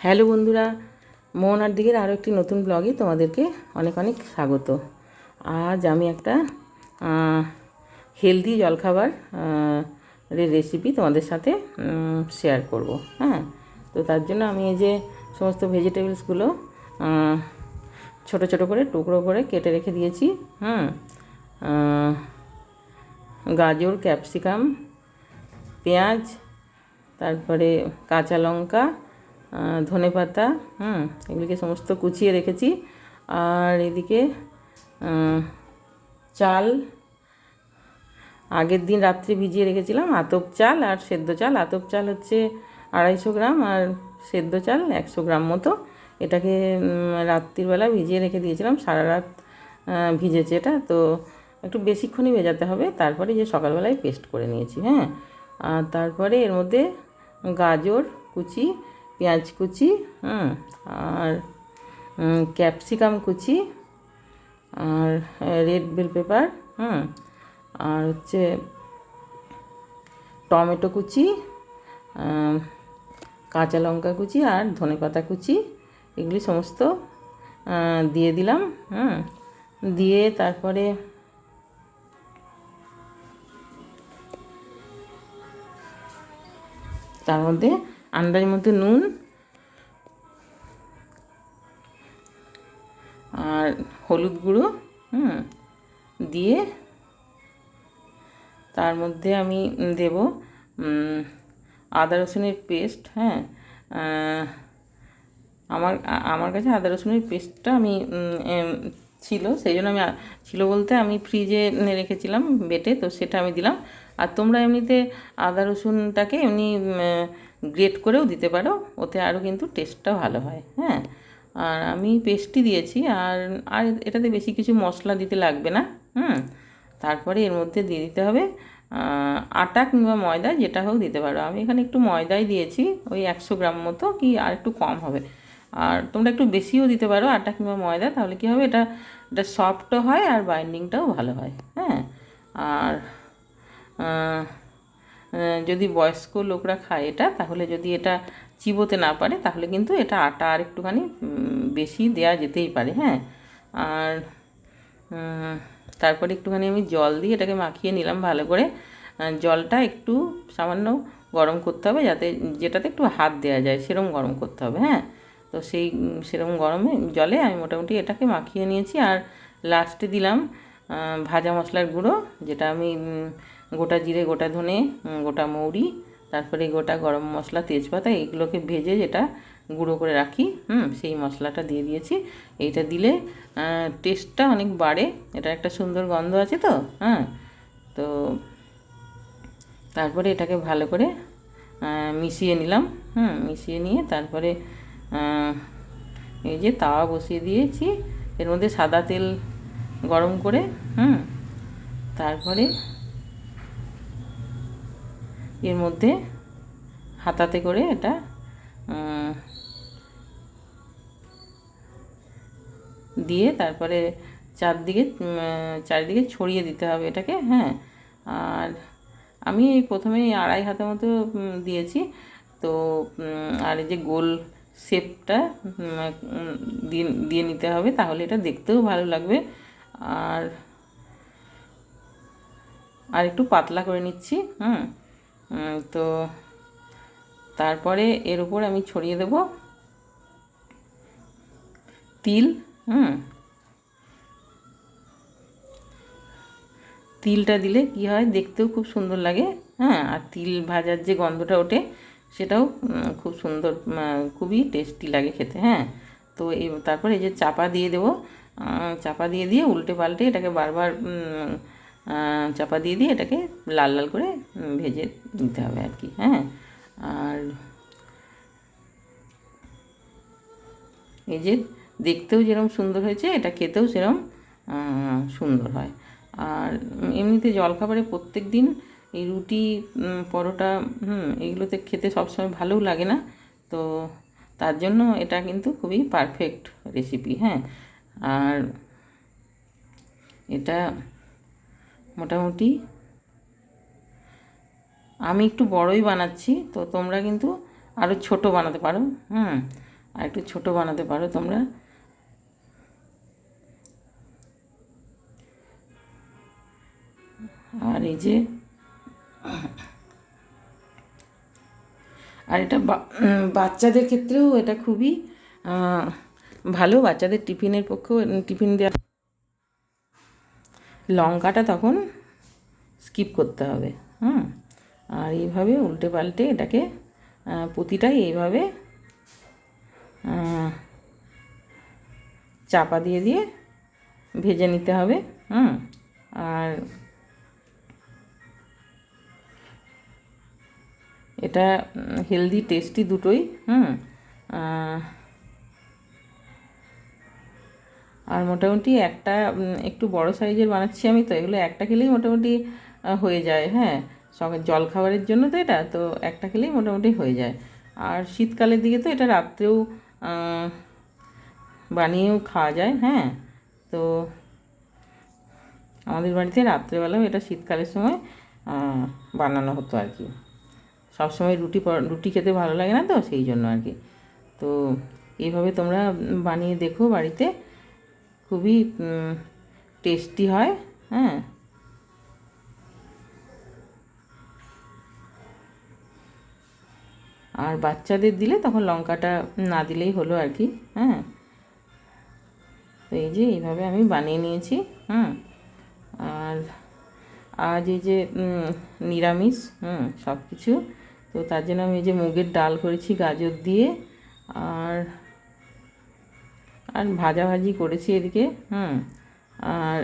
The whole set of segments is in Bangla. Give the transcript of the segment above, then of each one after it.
হ্যালো বন্ধুরা মোহনার দিকের আরও একটি নতুন ব্লগে তোমাদেরকে অনেক অনেক স্বাগত। আজ আমি একটা হেলদি জলখাবার রেসিপি তোমাদের সাথে শেয়ার করব হ্যাঁ? তো তার জন্য আমি এই যে সমস্ত ভেজিটেবলসগুলো ছোট ছোট করে টুকরো করে কেটে রেখে দিয়েছি আহ, গাজর ক্যাপসিকাম পেঁয়াজ তারপরে কাঁচা লঙ্কা ধনে পাতা, হুম, এগুলিকে সমস্ত কুচিয়ে রেখেছি। আর এদিকে চাল, আগের দিন রাত্রে ভিজিয়ে রেখেছিলাম, আতপ চাল আর সেদ্ধ চাল। আতপ চাল হচ্ছে আড়াইশো গ্রাম আর সেদ্ধ চাল একশো গ্রাম মতো। এটাকে রাত্রিবেলা ভিজিয়ে রেখে দিয়েছিলাম, সারা রাত ভিজেছে এটা। তো একটু বেশিক্ষণই ভেজাতে হবে, তারপরে যে সকালবেলায় পেস্ট করে নিয়েছি হ্যাঁ। আর তারপরে এর মধ্যে গাজর, কুচি পেঁয়াজ কুচি, হুম, আর ক্যাপসিকাম কুচি, আর রেড বেল পেপার হুম, আর হচ্ছে টমেটো কুচি কাঁচা লঙ্কা কুচি আর ধনেপাতা কুচি, এগুলি সমস্ত দিয়ে দিলাম, হুম, দিয়ে তারপরে তার মধ্যে আন্দাজ মতো নুন আর হলুদ গুঁড়ো, হুম, দিয়ে তার মধ্যে আমি দেব আদা রসুনের পেস্ট হ্যাঁ আমার আমার কাছে আদা রসুনের পেস্টটা আমি ছিল, সেই জন্য আমি, ছিল বলতে আমি ফ্রিজে রেখেছিলাম বেটে, তো সেটা আমি দিলাম। আর তোমরা এমনিতে আদা রসুনটাকে এমনি গ্রেট করেও দিতে পারো, ওতে আরও কিন্তু টেস্টটা ভালো হয় হ্যাঁ? আর আমি পেস্টই দিয়েছি, আর আর এটাতে বেশি কিছু মশলা দিতে লাগবে না, হুম? তারপরে এর মধ্যে দিয়ে দিতে হবে আটা কিংবা ময়দা, যেটা হোক দিতে পারো। আমি এখানে একটু ময়দাই দিয়েছি, ওই একশো গ্রাম মতো, কি আর একটু কম হবে। আর তোমরা একটু বেশিও দিতে পারো, আটা কিংবা ময়দা, তাহলে কী হবে? এটা এটা সফটও হয়, আর বাইন্ডিংটাও ভালো হয় হ্যাঁ? আর যদি বয়স্ক লোকরা খায় এটা, তাহলে যদি এটা চিবোতে না পারে, তাহলে কিন্তু এটা আটা আর একটুখানি বেশি দেয়া যেতেই পারে হ্যাঁ? আর তারপরে একটুখানি আমি জল দিয়ে এটাকে মাখিয়ে নিলাম ভালো করে। জলটা একটু সামান্য গরম করতে হবে যাতে, যেটাতে একটু হাত দেওয়া যায় সেরকম গরম করতে হবে হ্যাঁ? তো সেই সেরকম গরমে জলে আমি মোটামুটি এটাকে মাখিয়ে নিয়েছি। আর লাস্টে দিলাম ভাজা মশলার গুঁড়ো, যেটা আমি গোটা জিরে, গোটা ধনে গোটা মৌরি, তারপরে গোটা গরম মশলা, তেজপাতা এগুলোকে ভেজে যেটা গুঁড়ো করে রাখি, হুম, সেই মশলাটা দিয়ে দিয়েছি। এইটা দিলে টেস্টটা অনেক বাড়ে, এটা একটা সুন্দর গন্ধ আছে তো হ্যাঁ তো তারপরে এটাকে ভালো করে মিশিয়ে নিলাম, হুম, মিশিয়ে নিয়ে তারপরে এই যে তাওয়া বসিয়ে দিয়েছি, এর মধ্যে সাদা তেল গরম করে, হুম, তারপরে এর মধ্যে হাতাতে করে এটা দিয়ে তারপরে চারদিকে চারিদিকে ছড়িয়ে দিতে হবে এটাকে হ্যাঁ। আর আমি এই প্রথমেই আড়াই হাতের মতো দিয়েছি। তো আর এই যে গোল শেপটা দিয়ে দিয়ে নিতে হবে, তাহলে এটা দেখতেও ভালো লাগবে। আর আর একটু পাতলা করে নিচ্ছি, হুম। তো তারপরে এর উপর আমি ছড়িয়ে দেব তিল, হুম। তিলটা দিলে কি হয়, দেখতেও খুব সুন্দর লাগে হ্যাঁ আর তিল ভাজার যে গন্ধটা ওঠে সেটাও খুব সুন্দর খুবই টেস্টি লাগে খেতে হ্যাঁ। তো এই তারপরে এই যে চাপা দিয়ে দেবো চাপা দিয়ে দিয়ে উল্টে পাল্টে এটাকে বারবার চাপা দিয়ে দিয়ে এটাকে লাল লাল করে ভেজে নিতে হবে আর কি হ্যাঁ? আর এই যে দেখতেও যেরকম সুন্দর হয়েছে, এটা খেতেও সেরকম সুন্দর হয়। আর এমনিতে জলখাবারে প্রত্যেক দিন এই রুটি পরোটা, হুম, এগুলোতে খেতে সবসময় ভালোও লাগে না। তো তার জন্য এটা কিন্তু খুবই পারফেক্ট রেসিপি হ্যাঁ? আর এটা মোটামুটি। আমি একটু বড়ই বানাচ্ছি, তো তোমরা কিন্তু আরও ছোট বানাতে পারো, হুম, আর একটু ছোটো বানাতে পারো তোমরা। আর এই যে, আর এটা বাচ্চাদের ক্ষেত্রেও এটা খুবই ভালো, বাচ্চাদের টিফিনের পক্ষেও, টিফিন দেওয়া লঙ্কাটা তখন স্কিপ করতে হবে, হুম? আর এইভাবে উল্টে পাল্টে এটাকে প্রতিটাই এইভাবে চাপা দিয়ে দিয়ে ভেজে নিতে হবে, হুম? আর এটা হেলদি টেস্টি দুটোই, হুম? আর মোটামুটি একটা একটু বড় সাইজের বানাচ্ছি আমি, তো এগুলো একটা খেলেই মোটামুটি হয়ে যায় হ্যাঁ। জল খাবারের জন্য তো এটা, তো একটা খেলেই মোটামুটি হয়ে যায়। আর শীতকালের দিকে তো এটা রাত্রেও বানিয়েও খাওয়া যায় হ্যাঁ। তো আমাদের বাড়িতে রাত্রেবেলাও এটা শীতকালের সময় বানানো হতো আর কি। সবসময় রুটি রুটি খেতে ভালো লাগে না তো, সেই জন্য আর কি। তো এইভাবে তোমরা বানিয়ে দেখো বাড়িতে। খুবই টেস্টি হয় হ্যাঁ। আর বাচ্চাদের দিলে তখন লঙ্কাটা না দিলেই হলো আর কি হ্যাঁ। তো এই যে এইভাবে আমি বানিয়ে নিয়েছি, হুম। আর, আজ এই যে নিরামিষ, হুম সব কিছু তো তার জন্য আমি এই যে মুগের ডাল করেছি গাজর দিয়ে। আর আর ভাজাভাজি করেছি এদিকে। হুম। আর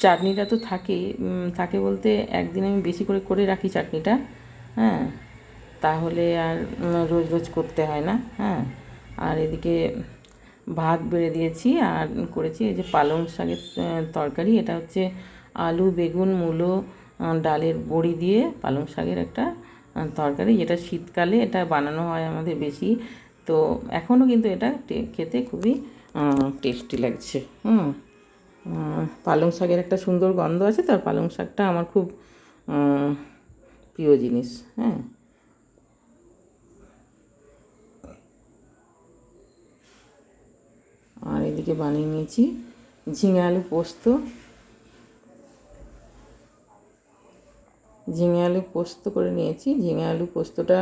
চাটনিটা তো থাকেই উম, থাকে বলতে একদিন আমি বেশি করে করে রাখি চাটনিটা হ্যাঁ। তাহলে আর রোজ রোজ করতে হয় না হ্যাঁ। আর এদিকে ভাত বেড়ে দিয়েছি আর করেছি এই যে পালং শাকের তরকারি এটা হচ্ছে আলু বেগুন মূলো ডালের বড়ি দিয়ে পালং শাকের একটা তরকারি যেটা শীতকালে এটা বানানো হয় আমাদের বেশি। তো এখনও কিন্তু এটা খেতে খুবই টেস্টি লাগছে। হুম পালং শাকের একটা সুন্দর গন্ধ আছে তো পালং শাকটা আমার খুব প্রিয় জিনিস হ্যাঁ। আর এদিকে বানিয়ে নিয়েছি ঝিঙে আলু পোস্ত। ঝিঙে আলু পোস্ত করে নিয়েছি। ঝিঙে আলু পোস্তটা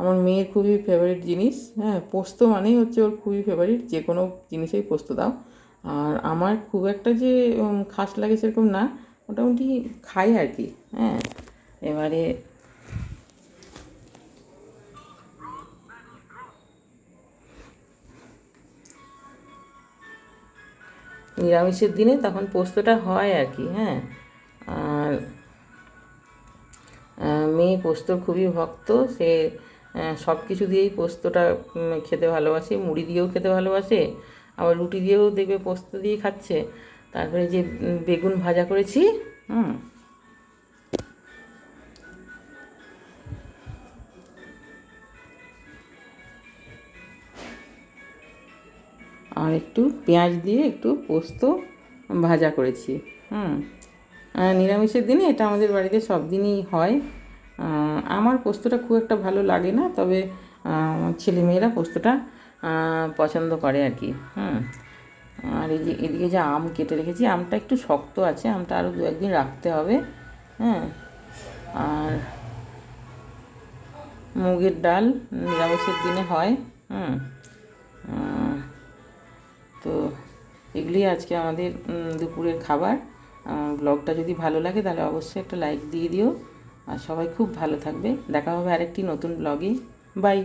আমার মেয়ের খুবই ফেভারিট জিনিস হ্যাঁ পোস্ত মানেই হচ্ছে ওর খুবই ফেভারিট যে কোনো জিনিসেই পোস্ত দাও। আর আমার খুব একটা যে খাস লাগে সেরকম না, মোটামুটি খাই আর কি হ্যাঁ। এবারে নিরামিষের দিনে তখন পোস্তটা হয় আর কি হ্যাঁ। আর মেয়ে পোস্তর খুবই ভক্ত, সে সব কিছু দিয়েই পোস্তটা খেতে ভালোবাসে, মুড়ি দিয়েও খেতে ভালোবাসে, আবার রুটি দিয়েও দেখবে পোস্ত দিয়ে খাচ্ছে। তারপরে যে বেগুন ভাজা করেছি, হুম। আর একটু পেঁয়াজ দিয়ে একটু পোস্ত ভাজা করেছি, হুম। নিরামিষের দিনে এটা আমাদের বাড়িতে সব দিনই হয়। আমার পোস্তটা খুব একটা ভালো লাগে না, তবে ছেলেমেয়েরা পোস্তটা পছন্দ করে আর কি, হুম। আর এই যে, এদিকে যে আম কেটে রেখেছি, আমটা একটু শক্ত আছে, আমটা আরও দু একদিন রাখতে হবে হ্যাঁ আর মুগের ডাল নিরামিষের দিনে হয়, হুম। তো এগুলি আজকে আমাদের দুপুরের খাবার। ব্লগটা যদি ভালো লাগে তাহলে অবশ্যই একটা লাইক দিয়ে দিও। আর সবাই খুব ভালো থাকবে। দেখা হবে আরেকটি নতুন ব্লগে বাই